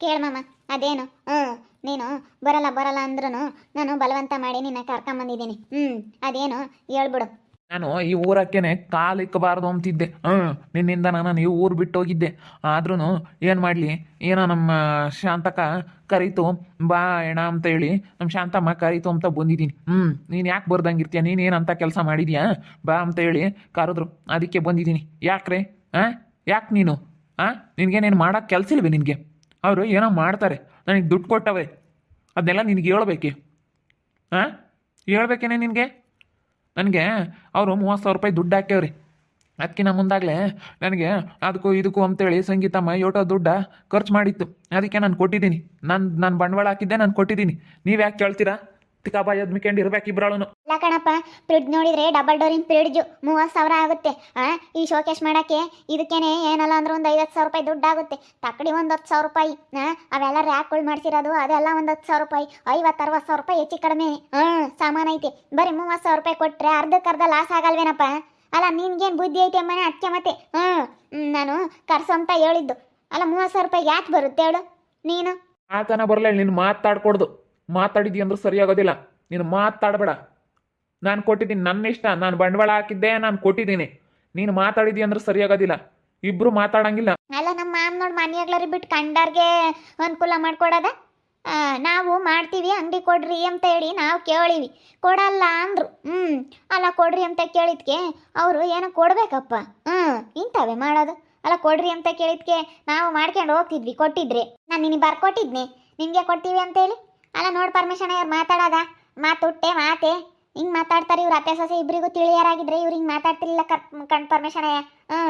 ಕೇಳ ಮಾಮ, ಅದೇನು? ಹ್ಞೂ, ನೀನು ಬರಲ್ಲ ಬರಲ್ಲ ಅಂದ್ರೂ ನಾನು ಬಲವಂತ ಮಾಡಿ ನಿನ್ನ ಕರ್ಕೊಂಬಂದಿದ್ದೀನಿ ಹ್ಞೂ, ಅದೇನು? ಹೇಳ್ಬಿಡು. ನಾನು ಈ ಊರಕ್ಕೇನೆ ಕಾಲಿಕ್ಕಬಾರ್ದು ಅಂತಿದ್ದೆ. ಹ್ಞೂ, ನಿನ್ನಿಂದ ನಾನು ಈ ಊರು ಬಿಟ್ಟು ಹೋಗಿದ್ದೆ. ಆದ್ರೂ ಏನು ಮಾಡಲಿ? ಏನೋ ನಮ್ಮ ಶಾಂತಕ ಕರೀತು, ಬಾ ಎಣ ಅಂತ ಹೇಳಿ ನಮ್ಮ ಶಾಂತಮ್ಮ ಕರೀತು ಅಂತ ಬಂದಿದ್ದೀನಿ. ಹ್ಞೂ, ನೀನು ಯಾಕೆ ಬರ್ದಂಗಿರ್ತೀಯ? ನೀನೇನಂತ ಕೆಲಸ ಮಾಡಿದ್ಯಾ? ಬಾ ಅಂತ ಹೇಳಿ ಕರೆದ್ರು. ಅದಕ್ಕೆ ಬಂದಿದ್ದೀನಿ. ಯಾಕ್ರೆ? ಹಾಂ ಯಾಕೆ ನೀನು? ಹಾಂ ನಿನಗೇನೇನು ಮಾಡೋಕ್ಕೆ ಕೆಲಸ ಇಲ್ವೇ ನಿನಗೆ? ಅವರು ಏನೋ ಮಾಡ್ತಾರೆ. ನನಗೆ ದುಡ್ಡು ಕೊಟ್ಟವೆ ಅದನ್ನೆಲ್ಲ ನಿನಗೆ ಹೇಳ್ಬೇಕೆ? ಹಾಂ ಹೇಳ್ಬೇಕೇನೆ ನಿನಗೆ? ನನಗೆ ಅವರು ಮೂವತ್ತು ಸಾವಿರ ರೂಪಾಯಿ ದುಡ್ಡು ಹಾಕ್ಯವ್ರಿ. ಅದಕ್ಕಿಂತ ಮುಂದಾಗಲೇ ನನಗೆ ಅದಕ್ಕೂ ಇದಕ್ಕೂ ಅಂತೇಳಿ ಸಂಗೀತಮ್ಮ ಯೋಟೋ ದುಡ್ಡ ಖರ್ಚು ಮಾಡಿತ್ತು. ಅದಕ್ಕೆ ನಾನು ಕೊಟ್ಟಿದ್ದೀನಿ. ನಾನು ನಾನು ಬಂಡವಾಳ ಹಾಕಿದ್ದೆ ನಾನು ಕೊಟ್ಟಿದ್ದೀನಿ. ನೀವು ಯಾಕೆ ಕೇಳ್ತೀರಾ? ತಿಕ್ಕಾಬಾಯಿ ಅದ್ಮಿಕೊಂಡು ಇರ್ಬೇಕು ಇಬ್ರಾಳುನು. ಇಲ್ಲ ಕಣಪ್ಪ ಫ್ರಿಡ್ಜ್ ನೋಡಿದ್ರೆ ಡಬಲ್ ಡೋರಿನ ಫ್ರಿಡ್ಜ್ ಮೂವತ್ತು ಸಾವಿರ ಆಗುತ್ತೆ. ಆ ಈ ಶೋಕೇಶ್ ಮಾಡಕ್ಕೆ ಇದಕ್ಕೇನೆ ಏನಲ್ಲ ಅಂದ್ರೆ ಒಂದು ಐವತ್ತು ಸಾವಿರ ರೂಪಾಯಿ ದುಡ್ಡು ಆಗುತ್ತೆ. ತಕ್ಕಡಿ ಒಂದು ಹತ್ತು ಸಾವಿರ ರೂಪಾಯಿ. ಆ ಅವೆಲ್ಲ ರ್ಯಾಕ್ಗಳು ಮಾಡ್ಸಿರೋದು ಅದೆಲ್ಲ ಒಂದು ಹತ್ತು ಸಾವಿರ ರೂಪಾಯಿ. ಐವತ್ತು ಅರವತ್ತು ಸಾವಿರ ರೂಪಾಯಿ ಹೆಚ್ಚು ಕಡಿಮೆ. ಹ್ಮ್ ಸಾಮಾನ್ ಐತೆ. ಬರೀ ಮೂವತ್ತು ಸಾವಿರ ರೂಪಾಯಿ ಕೊಟ್ರೆ ಅರ್ಧಕ್ಕೆ ಅರ್ಧ ಲಾಸ್ ಆಗಲ್ವೇನಪ್ಪ? ಅಲ್ಲ ನಿನ್ಗೇನು ಬುದ್ಧಿ ಐತೆ ಅಮ್ಮನೆ ಅದಕ್ಕೆ ಮತ್ತೆ ಹ್ಮ್ ನಾನು ಕರ್ಸಂತ ಹೇಳಿದ್ದು. ಅಲ್ಲ ಮೂವತ್ತು ಸಾವಿರ ರೂಪಾಯಿ ಯಾಕೆ ಬರುತ್ತೆ ಹೇಳು ನೀನು? ಆತನ ಬರಲ್ಲ ನೀನು ಮಾತಾಡ್ಕೊಡ್ದು. ಮಾತಾಡಿದ್ವಿ ಅಂದ್ರೆ ಸರಿಯಾಗೋದಿಲ್ಲ ನೀನು ಮಾತಾಡಬೇಡ. ನಾನು ಕೊಟ್ಟಿದ್ದೀನಿ, ನನ್ನ ಇಷ್ಟ. ನಾನು ಬಂಡವಾಳ ಹಾಕಿದ್ದೆ, ನಾನು ಕೊಟ್ಟಿದ್ದೀನಿ. ನೀನು ಮಾತಾಡಿದ್ಯ ಅಂದ್ರೆ ಸರಿಯಾಗೋದಿಲ್ಲ ಇಬ್ರು ಮಾತಾಡಂಗಿಲ್ಲ. ಅಲ್ಲ ನಮ್ಮ ಮಾಮ್ ನೋಡಿ ಮನೆಯಾಗ್ಲಾರಿ ಬಿಟ್ಟು ಕಂಡಾರ್ಗೆ ಅನುಕೂಲ ಮಾಡ್ಕೊಡೋದ? ನಾವು ಮಾಡ್ತೀವಿ, ಅಂಗಡಿ ಕೊಡ್ರಿ ಅಂತ ಹೇಳಿ ನಾವು ಕೇಳಿವಿ. ಕೊಡಲ್ಲ ಅಂದ್ರು. ಹ್ಞೂ ಅಲ್ಲ ಕೊಡ್ರಿ ಅಂತ ಕೇಳಿದ್ಕೆ ಅವರು ಏನೋ ಕೊಡ್ಬೇಕಪ್ಪ. ಹ್ಞೂ ಇಂಥವೇ ಮಾಡೋದು. ಅಲ್ಲ, ಕೊಡ್ರಿ ಅಂತ ಕೇಳಿದ್ಕೆ ನಾವು ಮಾಡ್ಕೊಂಡು ಹೋಗ್ತಿದ್ವಿ, ಕೊಟ್ಟಿದ್ರೆ. ನಾನು ನಿನಗೆ ಬರ್ಕೊಟ್ಟಿದ್ನಿ. ನಿಮಗೆ ಕೊಡ್ತೀವಿ ಅಂತ ಹೇಳಿ. ಅಲ್ಲ ನೋಡಿ ಪರ್ಮಿಷನ್ ಮಾತಾಡದ? ಮಾತಾಡೋದ ಮಾತುಟ್ಟೆ ಮಾತೆ? ಹಿಂಗ್ ಮಾತಾಡ್ತಾರೆ ಇವ್ರು ಅತ್ತೆ, ಸೊಸೆ ಇಬ್ಬರಿಗೂ ತಿಳಿಯರಾಗಿದ್ರೆ ಇವ್ರು ಹಿಂಗ್ ಮಾತಾಡ್ತಿರ್ಲಿಲ್ಲ ಕರ್, ಕಣ್ ಪರ್ಮಿಷನ್ ಹ್ಞೂ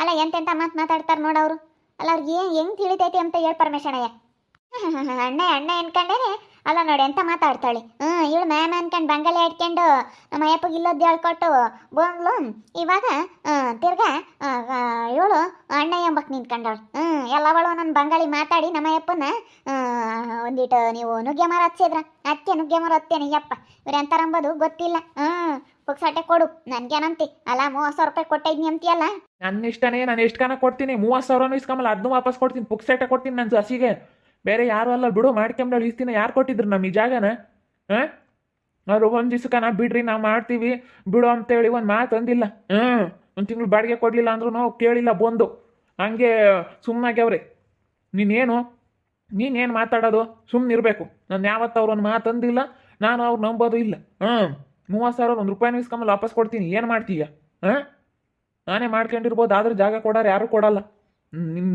ಅಲ್ಲ ಎಂತೆಂತ ಮಾತು ಮಾತಾಡ್ತಾರೆ ನೋಡವ್ರು ಅಲ್ಲ ಅವ್ರಿಗೆ ಏನು, ಹೆಂಗೆ ತಿಳಿತೈತಿ ಅಂತ ಹೇಳಿ ಪರಮೇಶಣ್ಣಯ್ಯ ಅಣ್ಣ ಅಣ್ಣ ಅನ್ಕೊಂಡೇನೆ. ಅಲ್ಲ ನೋಡಿ ಎಂತ ಮಾತಾಡ್ತಾಳೆ. ಹ್ಞೂ ಇವಳು ಮ್ಯಾಮ್ ಅನ್ಕೊಂಡು ಬಂಗಲೆ ಇಟ್ಕೊಂಡು ನಮ್ಮ ಅಯ್ಯಪ್ಪಗೆ ಇಲ್ಲೋದು ಹೇಳ್ಕೊಟ್ಟು ಬಂದ್ಲು ಇವಾಗ ತಿರ್ಗ ಇವಳು ಅಣ್ಣ ಎಂಬಕ್ಕೆ ನಿಂತ್ಕೊಂಡವಳು. ಹ್ಞೂ ಎಲ್ಲವಳು ನನ್ನ ಬಂಗಾಳಿ ಮಾತಾಡಿ ನಮ್ಮ ಅಯ್ಯಪ್ಪನ ಒಂದಿಟ್ಟು ನೀವು ನುಗ್ಗೆ ಮರ ಹಚ್ಚಿದ್ರ? ಅತ್ತೆ ನುಗ್ಗೆ ಮರ ಹತ್ತೇನೆ ಯಪ್ಪ ಇವ್ರು ಎಂತಾರಂಬೋದು ಗೊತ್ತಿಲ್ಲ. ಹ್ಞೂ ಪುಕ್ಸಾಟೆ ಕೊಡು ನನ್ಗೇನಂತಿ ಅಲ್ಲ, ಮೂವತ್ತು ಸಾವಿರ ರೂಪಾಯಿ ಕೊಟ್ಟಿದ್ನಿ ಅಂತೀಯಲ್ಲ? ನನ್ನ ಇಷ್ಟನೇ ನಾನು ಎಷ್ಟು ಕನ ಕೊಡ್ತೀನಿ? ಮೂವತ್ತು ಸಾವಿರನೂ ಇಸ್ಕೊಂಬಲ್ಲ ಅದನ್ನೂ ವಾಪಸ್ ಕೊಡ್ತೀನಿ ಪುಕ್ಸಾಟೆ ಕೊಡ್ತೀನಿ ನನ್ನ ಸಸಿಗೆ. ಬೇರೆ ಯಾರು ಅಲ್ಲ ಬಿಡು ಮಾಡ್ಕೊಂಬಳು ಇಸ್ತೀನಿ ಯಾರು ಕೊಟ್ಟಿದ್ರು ನಮ್ಮ ಈ ಜಾಗನ? ಹಾಂ? ಅವ್ರು ಒಂದು ದಿವ್ಸಕ್ಕನ ಬಿಡ್ರಿ, ನಾವು ಮಾಡ್ತೀವಿ. ಬಿಡು ಅಂತೇಳಿ ಒಂದು ಮಾತು ಅಂದಿಲ್ಲ. ಹ್ಞೂ ಒಂದು ತಿಂಗಳು ಬಾಡಿಗೆ ಕೊಡಲಿಲ್ಲ ಅಂದ್ರೂ ಕೇಳಿಲ್ಲ ಬಂದು. ಹಂಗೆ ಸುಮ್ಮನಾಗ್ಯಾವ್ರಿ ನೀನೇನು? ನೀನೇನು ಮಾತಾಡೋದು? ಸುಮ್ಮನೆ ಇರಬೇಕು. ನಾನು ಯಾವತ್ತು ಅವ್ರೊಂದು ಮಾತು ಅಂದಿಲ್ಲ, ನಾನು ಅವ್ರು ನಂಬೋದು ಇಲ್ಲ. ಹ್ಞೂ ಮೂವತ್ತು ಸಾವಿರ ಒಂದು ರೂಪಾಯಿನೂ ಇಸ್ಕೊಂಬಲ್ಲ, ವಾಪಸ್ ಕೊಡ್ತೀನಿ. ಏನು ಮಾಡ್ತೀಯ? ಹಾಂ? ನಾನೇ ಮಾಡ್ಕೊಂಡಿರ್ಬೋದು, ಆದರೆ ಜಾಗ ಕೊಡೋರು ಯಾರೂ ಕೊಡಲ್ಲ.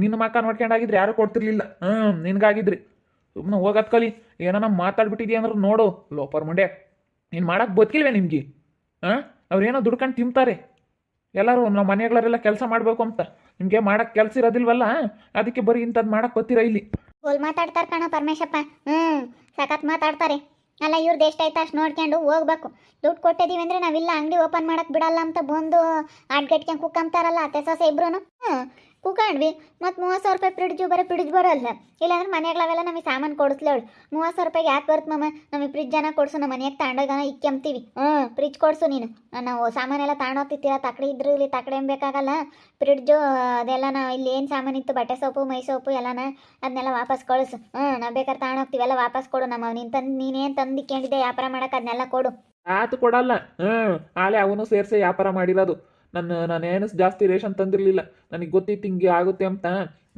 ನಿನ್ನ ಮಕ್ಕ ನೋಡ್ಕೊಂಡಾಗಿದ್ರೆ ಯಾರು ಕೊಡ್ತಿರ್ಲಿಲ್ಲ. ಹ್ಞೂ ನಿನ್ಗಾಗಿದ್ರಿ. ಸುಮ್ಮನೆ ಹೋಗೋದ್ ಕಲಿ. ಏನೋ ನಮ್ಮ ಮಾತಾಡ್ಬಿಟ್ಟಿದ್ಯ ಅಂದ್ರೆ ನೋಡು, ಲೋಪರ್ ಮುಂಡೆ. ನೀನು ಮಾಡಕ್ಕೆ ಬದುಕಿಲ್ವೇ ನಿಮ್ಗೆ? ಹಾಂ, ಅವ್ರೇನೋ ದುಡ್ಕೊಂಡು ತಿಂತಾರೆ. ಎಲ್ಲರೂ ನಮ್ಮ ಮನೆಗಳರೆಲ್ಲ ಕೆಲಸ ಮಾಡಬೇಕು ಅಂತ. ನಿಮಗೆ ಮಾಡಕ್ಕೆ ಕೆಲಸ ಇರೋದಿಲ್ವಲ್ಲ ಅದಕ್ಕೆ ಬರೀ ಇಂಥದ್ದು ಮಾಡಕ್ಕೆ ಗೊತ್ತಿರ ಇಲ್ಲಿ. ಗೋಲ್ ಮಾತಾಡ್ತಾರೆ ಕಣ ಪರಮೇಶಪ್ಪ. ಹ್ಞೂ ಸಖತ್ ಮಾತಾಡ್ತಾರೆ. ಅಲ್ಲ ಇವ್ರದ್ದು ಎಷ್ಟಾಯ್ತು ಅಷ್ಟು ನೋಡ್ಕೊಂಡು ಹೋಗ್ಬೇಕು. ದುಡ್ಡು ಕೊಟ್ಟಿದ್ದೀವಿ ಅಂದರೆ ನಾವಿಲ್ಲ, ಅಂಗಡಿ ಓಪನ್ ಮಾಡಕ್ಕೆ ಬಿಡಲ್ಲ ಅಂತ ಬಂದು ಅಡ್ಗಟ್ಕೊಂಡು ಕುಕ್ಕಂತಾರಲ್ಲ ಅತ್ತೆ ಸೊಸೆ ಇಬ್ರು ಹ್ಞೂ ಕುಕ್ಕಂಡ್ವಿ ಮತ್ತು ಮೂವತ್ತು ಸಾವಿರ ರೂಪಾಯಿ ಫ್ರಿಡ್ಜು ಬರೋ ಫ್ರಿಡ್ಜ್ ಬರೋಲ್ಲ ಇಲ್ಲಾಂದ್ರೆ ಮನೆಗಳವೆಲ್ಲ ನಮಗೆ ಸಾಮಾನು ಕೊಡಿಸ್ಲೇಳು ಮೂವತ್ತು ಸಾವಿರ ರೂಪಾಯಿಗೆ ಯಾಕೆ ಬರುತ್ತೆ ಮಮ್ಮ ನಮಗೆ ಜನ ಕೊಡಿಸು ನಮ್ಮ ಮನೆಯಾಗ ತಗೊಂಡೋಗನ ಇಕ್ಕೆಂಬ್ತೀವಿ ಹ್ಞೂ ಫ್ರಿಜ್ ಕೊಡಿಸು ನೀನು. ನಾವು ಸಾಮಾನೆಲ್ಲ ತಗೊಂಡೋಗ್ತಿರ್ತೀರ ತಕ್ಕಡಿ ಇದ್ರೂ ಇಲ್ಲಿ ತಕಡೆ ಬೇಕಾಗಲ್ಲ ಫ್ರಿಡ್ಜು ಅದೆಲ್ಲ ನಾವು ಇಲ್ಲಿ ಏನು ಸಾಮಾನಿತ್ತು ಬಟ್ಟೆ ಸೋಪು, ಮೈ ಸೋಪು ಎಲ್ಲನ ಅದನ್ನೆಲ್ಲ ವಾಪಸ್ ಕಳಿಸು. ಹ್ಞೂ ನಾವು ಬೇಕಾದ್ರೆ ತಗೊಂಡೋಗ್ತೀವಿ ಎಲ್ಲ ವಾಪಸ್ ಕೊಡು ನಮ್ಮ ನೀನು ತಂದು ನೀನೇನು ತಂದು ಇಕ್ಕೊಂಡಿದ್ದೆ ವ್ಯಾಪಾರ ಮಾಡೋಕೆ ಅದನ್ನೆಲ್ಲ ಕೊಡು. ಆತು ಕೊಡಲ್ಲ. ಹ್ಞೂ ಆಲೆ ಅವನು ಸೇರಿಸಿ ವ್ಯಾಪಾರ ಮಾಡಿರೋದು. ನನ್ನ ನಾನೇನು ಜಾಸ್ತಿ ರೇಷನ್ ತಂದಿರಲಿಲ್ಲ. ನನಗೆ ಗೊತ್ತಿತ್ತು ಹಿಂಗೆ ಆಗುತ್ತೆ ಅಂತ.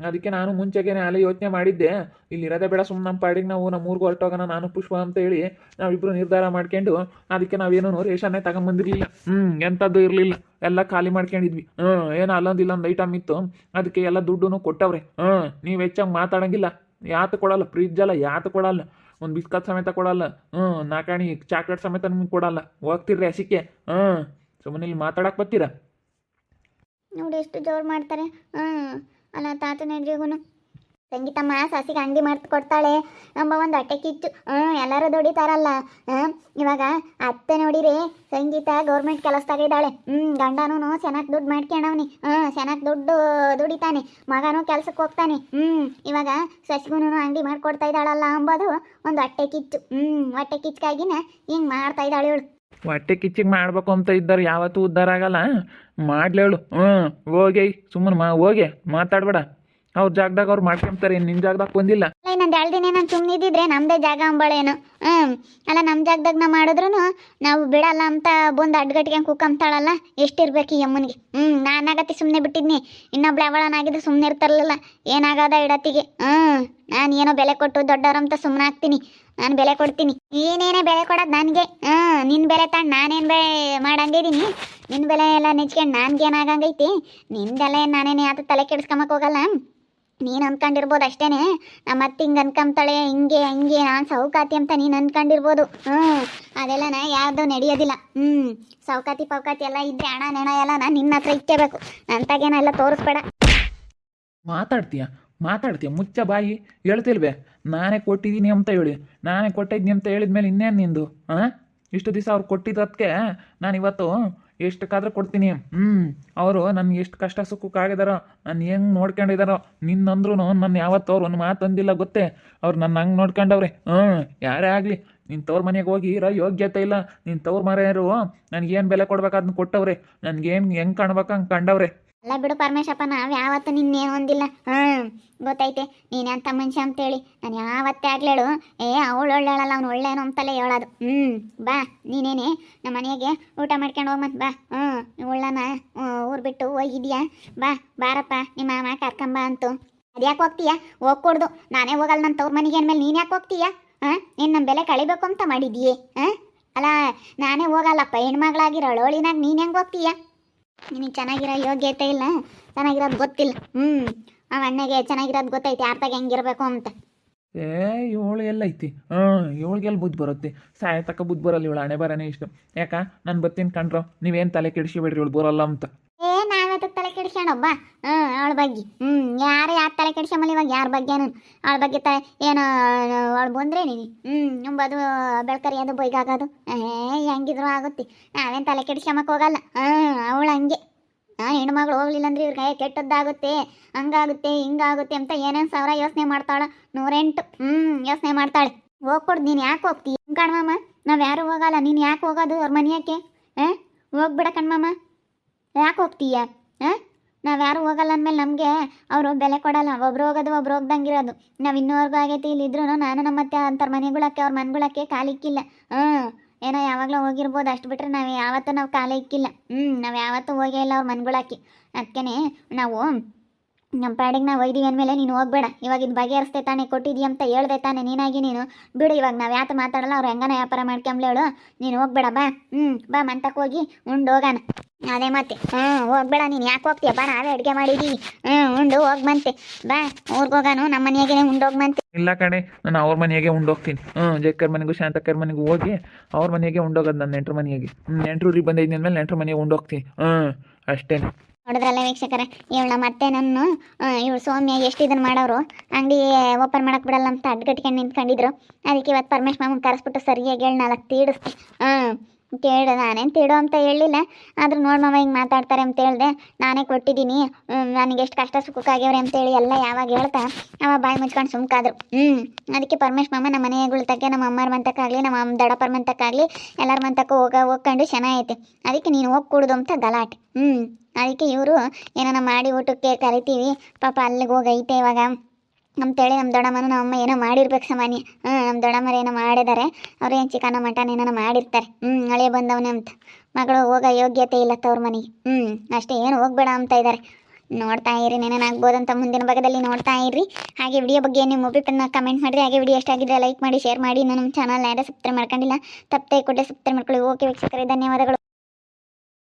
ಅದಕ್ಕೆ ನಾನು ಮುಂಚೆಗೇನೆ ಅಲ್ಲೇ ಯೋಚನೆ ಮಾಡಿದ್ದೆ. ಇಲ್ಲಿ ಇರೋದೇ ಬೇಡ ಸುಮ್ಮನೆ ನಮ್ಮ ಪಾಡಿಗೆ ನಾವು ನಮ್ಮ ಊರಿಗೆ ಹೊರಟೋಗೋಣ ನಾನು ಪುಷ್ಪ ಅಂತ ಹೇಳಿ ನಾವಿಬ್ಬರು ನಿರ್ಧಾರ ಮಾಡ್ಕೊಂಡು ಅದಕ್ಕೆ ನಾವೇನೋ ರೇಷನ್ನೇ ತಗೊಂಬಂದಿರಲಿಲ್ಲ. ಹ್ಞೂ ಎಂಥದ್ದು ಇರಲಿಲ್ಲ. ಎಲ್ಲ ಖಾಲಿ ಮಾಡ್ಕೊಂಡಿದ್ವಿ. ಹ್ಞೂ ಏನೋ ಅಲ್ಲೊಂದು ಇಲ್ಲೊಂದು ಐಟಮ್ ಇತ್ತು. ಅದಕ್ಕೆ ಎಲ್ಲ ದುಡ್ಡು ಕೊಟ್ಟವ್ರೆ. ಹ್ಞೂ ನೀವು ಹೆಚ್ಚಾಗಿ ಮಾತಾಡೋಂಗಿಲ್ಲ. ಯಾತು ಕೊಡಲ್ಲ, ಫ್ರಿಜ್ ಅಲ್ಲ ಯಾತು ಕೊಡಲ್ಲ. ಒಂದು ಬಿಸ್ಕತ್ ಸಮೇತ ಕೊಡಲ್ಲ. ಹ್ಞೂ ನಾಕಾಣಿ ಚಾಕ್ಲೇಟ್ ಸಮೇತ ನಿಮ್ಗೆ ಕೊಡಲ್ಲ. ಹೋಗ್ತಿರ್ರಿ ಹಸಿಕೆ ಹ್ಞೂ ಸುಮ್ಮನೆ ಇಲ್ಲಿ ಮಾತಾಡಕ್ಕೆ ಬರ್ತೀರಾ? ನೋಡಿ ಎಷ್ಟು ಜೋರ್ ಮಾಡ್ತಾರೆ. ಅಲ್ಲ ತಾತನ ಎಲ್ರಿಗೂ ಸಂಗೀತಮ್ಮ, ಸಾಸಿಗೆ ಅಂಗಡಿ ಮಾಡ್ತು ಕೊಡ್ತಾಳೆ. ಅಂಬ ಒಂದು ಅಟ್ಟೆ ಕಿಚ್ಚು ಹ್ಞೂ ಎಲ್ಲರೂ ದುಡಿತಾರಲ್ಲ. ಇವಾಗ ಅತ್ತೆ ನೋಡಿರಿ, ಸಂಗೀತ ಗೌರ್ಮೆಂಟ್ ಕೆಲಸದಾಗ ಇದ್ದಾಳೆ. ಹ್ಞೂ ಗಂಡನೂ ಚೆನ್ನಾಗಿ ದುಡ್ಡು ಮಾಡ್ಕೊಂಡವ್ನಿ ಹ್ಞೂ ಚೆನ್ನಾಗಿ ದುಡ್ಡು ದುಡಿತಾನೆ. ಮಗನೂ ಕೆಲ್ಸಕ್ಕೆ ಹೋಗ್ತಾನೆ. ಹ್ಞೂ ಇವಾಗ ಸಸಿಗೂ ಅಂಗಡಿ ಮಾಡ್ಕೊಡ್ತಾ ಇದ್ದಾಳಲ್ಲ ಅಂಬೋದು ಒಂದು ಅಟ್ಟೆ ಕಿಚ್ಚು ಹ್ಞೂ ಅಟ್ಟೆ ಕಿಚ್ಕಾಗಿನ ಹಿಂಗೆ ಮಾಡ್ತಾ ಇದ್ದಾಳೆ ಇವಳು. ಹೊಟ್ಟೆ ಕಿಚ್ಚಿಗೆ ಮಾಡ್ಬೇಕು ಅಂತ ಇದ್ದಾರೆ ಯಾವತ್ತೂ ಉದ್ಧಾರ ಆಗಲ್ಲ. ಮಾಡ್ಲೇಳು ಹ್ಞೂ, ಹೋಗಿ. ಸುಮ್ಮನೆ ಮಾ, ಹೋಗಿ. ಮಾತಾಡ್ಬೇಡ. ಅವ್ರ ಜಾಗದಾಗ ಅವ್ರು ಮಾಡ್ಕೊಂತಾರೆ. ನಿನ್ನ ಜಾಗದಾಗ ಬಂದಿಲ್ಲ. ಅಲ್ಲ, ಇನ್ನೊಂದು ಎರಡು ದಿನ ನಾನು ಸುಮ್ಮನಿದ್ದಿದ್ರೆ ನಮ್ಮದೇ ಜಾಗ ಅಂಬಳೇನು. ಹ್ಞೂ ಅಲ್ಲ ನಮ್ಮ ಜಾಗದಾಗ ನಾ ಮಾಡಿದ್ರು ನಾವು ಬಿಡಲ್ಲ ಅಂತ ಬಂದು ಅಡ್ಗಟ್ಟಿಗೆ ಕುಕ್ಕಂತಾಳಲ್ಲ ಎಷ್ಟಿರ್ಬೇಕು ಈ ಅಮ್ಮನಿಗೆ. ಹ್ಞೂ ನಾನಾಗತ್ತೆ ಸುಮ್ಮನೆ ಬಿಟ್ಟಿದ್ನಿ. ಇನ್ನೊಬ್ಳು ಅವಳನಾಗಿದ್ದು ಸುಮ್ಮನೆ ಇರ್ತಾರಲಿಲ್ಲ ಏನಾಗದ ಇಡತ್ತಿಗೆ. ಹ್ಞೂ ನಾನು ಏನೋ ಬೆಲೆ ಕೊಟ್ಟು ದೊಡ್ಡವ್ರಂತ ಸುಮ್ಮನೆ ಆಗ್ತೀನಿ. ನಾನು ಬೆಲೆ ಕೊಡ್ತೀನಿ. ನೀನೇನೇ ಬೆಲೆ ಕೊಡೋದು ನನಗೆ. ಹ್ಞೂ ನಿನ್ನ ಬೆಲೆ ತಗೊಂಡು ನಾನೇನು ಬೆ ಮಾಡಂಗಿದ್ದೀನಿ ನಿನ್ನ ಬೆಲೆ ಎಲ್ಲ ನೆಚ್ಕೊಂಡು ನನಗೇನಾಗಂಗೈತಿ. ನಿಂದೆಲ್ಲ ನಾನೇನು ಯಾವ್ದು ತಲೆ ಕೆಡಿಸ್ಕೊಂಬಕ್ಕೆ ಹೋಗಲ್ಲ. ನೀನು ಅನ್ಕೊಂಡಿರ್ಬೋದು ಅಷ್ಟೇನೆ. ನಮ್ಮ ಅತ್ತೆ ಹಿಂಗೆ ಅನ್ಕೊಂತಾಳೆ ಹಿಂಗೆ, ಹಂಗೆ, ನಾನು ಸೌಕಾತಿ ಅಂತ ನೀನು ಅನ್ಕೊಂಡಿರ್ಬೋದು. ಹ್ಞೂ ಅದೆಲ್ಲ ನಾ ಯಾವ್ದು ನಡೆಯೋದಿಲ್ಲ. ಹ್ಞೂ ಸೌಕಾತಿ, ಪೌಕಾತಿ ಎಲ್ಲ ಇದ್ರೆ ಹಣ, ನೆಣ ಎಲ್ಲ ನಾನು ನಿನ್ನ ಹತ್ರ ಇಕ್ಕೇಬೇಕು. ನನ್ನ ತಗೇನ ಎಲ್ಲ ತೋರಿಸ್ಬೇಡ. ಮಾತಾಡ್ತೀಯ? ಮಾತಾಡ್ತೀಯ? ಮುಚ್ಚ ಬಾಯಿ. ಹೇಳ್ತಿಲ್ವೇ? ನಾನೇ ಕೊಟ್ಟಿದ್ದೀನಿ ಅಂತ ಹೇಳಿ. ನಾನೇ ಕೊಟ್ಟಿದ್ದೀನಿ ಅಂತ ಹೇಳಿದ್ಮೇಲೆ ಇನ್ನೇನು ನಿಂದು? ಹಾಂ ಇಷ್ಟು ದಿವಸ ಅವ್ರು ಕೊಟ್ಟಿದ್ದಕ್ಕೆ ನಾನು ಇವತ್ತು ಎಷ್ಟಕ್ಕಾದ್ರೂ ಕೊಡ್ತೀನಿ. ಹ್ಞೂ ಅವರು ನನಗೆ ಎಷ್ಟು ಕಷ್ಟ ಸುಖಕ್ಕಾಗಿದಾರೋ ನಾನು ಹೆಂಗೆ ನೋಡ್ಕೊಂಡಿದಾರೋ ನಿನ್ನಂದ್ರೂ ನನ್ನ ಯಾವತ್ತೂ ಅವ್ರು ಒಂದು ಮಾತು ಅಂದಿಲ್ಲ ಗೊತ್ತೇ? ಅವ್ರು ನನ್ನ ಹಂಗೆ ನೋಡ್ಕೊಂಡವ್ರೆ. ಹ್ಞೂ ಯಾರೇ ಆಗಲಿ ನಿನ್ನ ತವ್ರ ಮನೆಗೆ ಹೋಗಿ ಇರೋ ಯೋಗ್ಯತೆ ಇಲ್ಲ. ನಿನ್ನ ತವ್ರ ಮನೆಯವರು ನನಗೇನು ಬೆಲೆ ಕೊಡ್ಬೇಕು ಅದನ್ನ ಕೊಟ್ಟವ್ರೆ. ನನಗೇನು ಹೆಂಗೆ ಕಾಣ್ಬೇಕು ಹಂಗೆ ಕಂಡವ್ರೆ. ಅಲ್ಲ ಬಿಡು ಪರಮೇಶಪ್ಪ, ನಾವು ಯಾವತ್ತು ನಿನ್ನೇನು ಒಂದಿಲ್ಲ ಹ್ಞೂ ಗೊತ್ತೈತೆ. ನೀನು ಅಂತ ಮನುಷ್ಯ ಅಂತೇಳಿ. ನಾನು ಯಾವತ್ತೇ ಆಗ್ಲೇಳು, ಏ, ಅವಳು ಒಳ್ಳೇಳಲ್ಲ ಅವ್ನು ಒಳ್ಳೇನು ಅಂತಲೇ ಹೇಳೋದು. ಹ್ಞೂ ಬಾ, ನೀನೇನೆ, ನಮ್ಮ ಮನೆಗೆ ಊಟ ಮಾಡ್ಕೊಂಡು ಹೋಗ್ ಮತ್ತೆ ಬಾ. ಹ್ಞೂ ಉಳ್ಳನ ಊರು ಬಿಟ್ಟು ಹೋಗಿದ್ಯಾ ಬಾ, ಬಾರಪ್ಪ, ನಿಮ್ಮ ಮಾಮ ಕರ್ಕೊಂಬ ಅಂತು. ಅದ್ಯಾಕೆ ಹೋಗ್ತೀಯಾ? ಹೋಗ್ಕೊಡ್ದು. ನಾನೇ ಹೋಗಲ್ಲ ನನ್ನ ತವ್ರ ಮನೆಗೆ ಅಂದಮೇಲೆ ನೀನು ಯಾಕೆ ಹೋಗ್ತೀಯಾ? ಹಾಂ ನೀನು ನಮ್ಮ ಬೆಲೆ ಕಳಿಬೇಕು ಅಂತ ಮಾಡಿದ್ಯೇ? ಹಾಂ? ಅಲ್ಲ, ನಾನೇ ಹೋಗಲ್ಲಪ್ಪ ಹೆಣ್ಮಗಳಾಗಿರೋಳು ಅವಳಿನಾಗ ನೀನು ಹೆಂಗೆ ಹೋಗ್ತೀಯಾ? ನಿನಗೆ ಚೆನ್ನಾಗಿರೋ ಯೋಗ್ಯತೆ ಇಲ್ಲ. ಚೆನ್ನಾಗಿರೋದು ಗೊತ್ತಿಲ್ಲ. ಹ್ಞೂ ಆ ಅಣ್ಣಗೆ ಚೆನ್ನಾಗಿರೋದು ಗೊತ್ತೈತಿ. ಅರ್ಥಾಗ ಹೆಂಗಿರ್ಬೇಕು ಅಂತ. ಏ, ಇವಳು ಎಲ್ಲೈತಿ? ಹಾಂ ಇವಳಿಗೆಲ್ಲ ಬುದ್ಧಿ ಬರುತ್ತೆ? ಸಾಯತಕ್ಕ ಬುದ್ಧಿ ಬರಲ್ಲ. ಇವಳು ಹಣೆ ಬರನೇ ಇಷ್ಟು. ಯಾಕ? ನಾನು ಬರ್ತೀನಿ ಕಂಡ್ರು ನೀವೇನು ತಲೆ ಕೆಡಿಸಿಬೇಡ್ರಿ, ಇವಳು ಬರಲ್ಲ ಅಂತ. ತಲೆ ಹ್ಞೂ ಅವಳ ಬಗ್ಗೆ. ಹ್ಞೂ ಯಾರು ಯಾರು ತಲೆ ಕೆಡಿಸ್ಕೊಂಬಲ್ಲ ಇವಾಗ? ಯಾರ ಬಗ್ಗೆ ಅವಳ ಬಗ್ಗೆ ತ ಏನು, ಅವಳು ಬಂದ್ರೆ ನೀನು? ಹ್ಞೂ ನಂಬದು ಬೆಳ್ಕರಿ ಅದು ಬೈಗಾಗೋದು ಏ, ಹೆಂಗಿದ್ರು ಆಗುತ್ತೆ. ನಾವೇನು ತಲೆ ಕೆಡಿಸ್ಕೊಂಬಕ್ಕೆ ಹೋಗಲ್ಲ. ಹ್ಞೂ ಅವಳು ಹಂಗೆ. ಹಾಂ, ಹೆಣ್ಮಗಳು ಹೋಗ್ಲಿಲ್ಲ ಅಂದ್ರೆ ಇವ್ರಿಗೆ ಕೆಟ್ಟದ್ದಾಗುತ್ತೆ. ಹಂಗಾಗುತ್ತೆ, ಹಿಂಗಾಗುತ್ತೆ ಅಂತ ಏನೇನು ಸಾವಿರ ಯೋಚನೆ ಮಾಡ್ತಾಳೆ? ನೂರೆಂಟು. ಹ್ಞೂ ಯೋಚನೆ ಮಾಡ್ತಾಳೆ. ಹೋಗ್ಕೊಡ್ದು ನೀನು ಯಾಕೆ ಹೋಗ್ತೀಯ ಕಣ್ಮಮ್ಮ. ನಾವು ಯಾರು ಹೋಗಲ್ಲ. ನೀನು ಯಾಕೆ ಹೋಗೋದು? ಅವ್ರ ಮನೆಯಾಕೆ? ಹಾಂ, ಹೋಗ್ಬಿಡ ಕಣ್ಮಮ್ಮ. ಯಾಕೆ ಹೋಗ್ತೀಯ? ನಾವು ಯಾರು ಹೋಗಲ್ಲ ಅಂದಮೇಲೆ ನಮಗೆ ಅವರು ಬೆಲೆ ಕೊಡಲ್ಲ. ಒಬ್ರು ಹೋಗೋದು, ಒಬ್ರು ಹೋಗ್ದಂಗಿರೋದು ನಾವು ಇನ್ನೂವರೆಗೂ ಆಗೈತಿ, ಇಲ್ಲಿ ಇದ್ರೂ ನಾನು ನಮ್ಮ ಮತ್ತೆ ಅಂತರ ಮನೆಗಳಕ್ಕೆ, ಅವ್ರ ಮನೆಗಳಕ್ಕೆ ಕಾಲಿಕ್ಕಿಲ್ಲ ಹ್ಞೂ ಏನೋ ಯಾವಾಗಲೂ ಹೋಗಿರ್ಬೋದು. ಅಷ್ಟು ಬಿಟ್ಟರೆ ನಾವು ಯಾವತ್ತೂ ನಾವು ಕಾಲಿಕ್ಕಿಲ್ಲ ಹ್ಞೂ ನಾವು ಯಾವತ್ತೂ ಹೋಗೇ ಇಲ್ಲ ಅವ್ರ ಮನೆಗಳಕ್ಕೆ. ಅದಕ್ಕೇ ನಾವು ನಮ್ಮ ಪ್ಯಾಡಿಗೆ ನಾವು ಒಯ್ದೀವಿ ಅಂದಮೇಲೆ ನೀನು ಹೋಗ್ಬೇಡ. ಇವಾಗ ಇದು ಬಗೆಹರಿಸ್ದೆ ತಾನೆ ಕೊಟ್ಟಿದ್ದೀಯ ಅಂತ ಹೇಳ್ದೆ ತಾನೆ ನೀನಾಗಿ ನೀನು. ಬಿಡು ಇವಾಗ ನಾವು ಯಾತ ಮಾತಾಡಲ್ಲ, ಅವ್ರು ಹೆಂಗನ ವ್ಯಾಪಾರ ಮಾಡ್ಕೊಂಬ್ಲೇಳು ನೀನು ಹೋಗ್ಬೇಡ, ಬಾ. ಹ್ಞೂ ಬಾ ಮಂತಕ್ಕೆ ಹೋಗಿ ಉಂಡು ಹೋಗೋಣ ಅದೇ ಮತ್ತೆ. ಹ್ಞೂ ಹೋಗ್ಬೇಡ, ನೀನು ಯಾಕೆ ಹೋಗ್ತೀಯ? ಬಾ, ನಾವೇ ಅಡುಗೆ ಮಾಡಿದ್ದೀವಿ ಹ್ಞೂ ಉಂಡು ಹೋಗಿ ಬಂತೆ. ಬಾ, ಊರಿಗೆ ಹೋಗಾನು ನಮ್ಮ ಮನೆಯಾಗೆ ಉಂಡು ಹೋಗಿ ಬಂತೆ. ಇಲ್ಲ ಕಣೆ, ನಾನು ಅವ್ರ ಮನೆಗೆ ಉಂಡೋಗ್ತೀನಿ ಹ್ಞೂ ಜಕ್ಕರ್ ಮನೆಗೂ ಶಾಂತಕ್ಕರ್ ಮನೆಗೂ ಹೋಗಿ ಅವ್ರ ಮನೆಗೆ ಉಂಡೋಗೋದು ನನ್ನ ನೆಂಟ್ರ ಮನೆಗೆ ನೆಂಟ್ರೂರಿಗೆ ಬಂದಿದ್ದೀನಿ ಅಂದಮೇಲೆ ನೆಂಟ್ರ ಮನೆಗೆ ಉಂಡೋಗ್ತೀನಿ ಹ್ಞೂ ಅಷ್ಟೇ ನೋಡಿದ್ರಲ್ಲ ವೀಕ್ಷಕರ, ಇವಳ ಮತ್ತೆ ನನ್ನ ಇವಳು ಸೌಮ್ಯ ಎಷ್ಟು ಇದನ್ನು ಮಾಡೋರು, ಅಂಗಡಿ ಓಪನ್ ಮಾಡಕ್ಕೆ ಬಿಡಲ್ಲ ಅಂತ ಅಡ್ಗಟ್ಕೊಂಡು ನಿಂತ್ಕೊಂಡಿದ್ರು. ಅದಕ್ಕೆ ಇವತ್ತು ಪರಮೇಶ್ ಮಾಮನ್ ಕರೆಸ್ಬಿಟ್ಟು ಸರಿಯಾಗಿ ಹೇಳಿ ನಾಲ್ಕು ತೀಡಿಸ್ತು ಹಾಂ ಕೇಳು ನಾನೇನು ತೀಡು ಅಂತ ಹೇಳಿಲ್ಲ ಆದರೂ ನೋಡಿ ಮಾವ ಹಿಂಗೆ ಮಾತಾಡ್ತಾರೆ ಅಂತ ಹೇಳ್ದೆ. ನಾನೇ ಕೊಟ್ಟಿದ್ದೀನಿ. ನನಗೆ ಎಷ್ಟು ಕಷ್ಟ ಸುಖಕ್ಕಾಗ್ಯವ್ರೆ ಅಂತೇಳಿ ಎಲ್ಲ ಯಾವಾಗ ಹೇಳ್ತಾ, ಅವ ಬಾಯಿ ಮುಚ್ಕೊಂಡು ಸುಮ್ಕಾದ್ರು. ಹ್ಞೂ ಅದಕ್ಕೆ ಪರಮೇಶ್ ಮಾಮ ನಮ್ಮ ಮನೆಗಳ್ತಕ್ಕೆ, ನಮ್ಮ ಅಮ್ಮರ ಮಂತಕ್ಕಾಗಲಿ, ನಮ್ಮ ಅಮ್ಮ ದಡಪ್ಪರ ಮಂತಕ್ಕಾಗಲಿ, ಎಲ್ಲರ ಮಂತಕ್ಕೂ ಹೋಗ, ಹೋಗ್ಕೊಂಡು ಚೆನ್ನಾಗೈತೆ ಅದಕ್ಕೆ ನೀನು ಹೋಗಿ ಅಂತ ಗಲಾಟೆ. ಹ್ಞೂ ಅದಕ್ಕೆ ಇವರು ಏನಾನ ಮಾಡಿ ಊಟಕ್ಕೆ ಕರಿತೀವಿ. ಪಾಪ ಅಲ್ಲಿಗೆ ಹೋಗೈತೆ ಇವಾಗ. ನಮ್ಮ ದೊಡ್ಡಮ್ಮನ ನಮ್ಮ ಅಮ್ಮ ಏನೋ ಮಾಡಿರ್ಬೇಕು ಸಾಮಾನ್ಯ ಹ್ಞೂ ನಮ್ಮ ದೊಡ್ಡಮ್ಮರು ಏನೋ ಮಾಡಿದ್ದಾರೆ ಅವ್ರು ಏನು ಚಿಕನ ಮಟನ್ ಏನೋ ಮಾಡಿರ್ತಾರೆ. ಹ್ಞೂ ಹಳೆ ಬಂದವನೇ ಅಂತ. ಮಗಳು ಹೋಗೋ ಯೋಗ್ಯತೆ ಇಲ್ಲ ತವ್ರ ಮನೆಗೆ. ಹ್ಞೂ ಅಷ್ಟೇ ಏನು ಹೋಗ್ಬೇಡ ಅಂತ ಇದ್ದಾರೆ ನೋಡ್ತಾ ಇರಿ ನೆನೇನಾಗ್ಬೋದಂತ ಮುಂದಿನ ಭಾಗದಲ್ಲಿ ನೋಡ್ತಾ ಇರಿ. ಹಾಗೆ ವಿಡಿಯೋ ಬಗ್ಗೆ ನಿಮ್ಮ ಅಭಿಪ್ರಾಯನ ಕಮೆಂಟ್ ಮಾಡಿರಿ ಹಾಗೆ ವಿಡಿಯೋ ಎಷ್ಟಾಗಿದ್ರೆ ಲೈಕ್ ಮಾಡಿ ಶೇರ್ ಮಾಡಿ. ಇನ್ನೂ ನಮ್ಮ ಚಾನಲ್ ಯಾರೇ ಸಬ್ಸ್ಕ್ರೈಬ್ ಮಾಡ್ಕೊಂಡಿಲ್ಲ, ತಪ್ಪದೆ ಕೊಟ್ಟೆ ಸಬ್ಸ್ಕ್ರೈಬ್ ಮಾಡ್ಕೊಳ್ಳಿ. ಓಕೆ ವೀಕ್ಷಕರೇ, ಧನ್ಯವಾದಗಳು.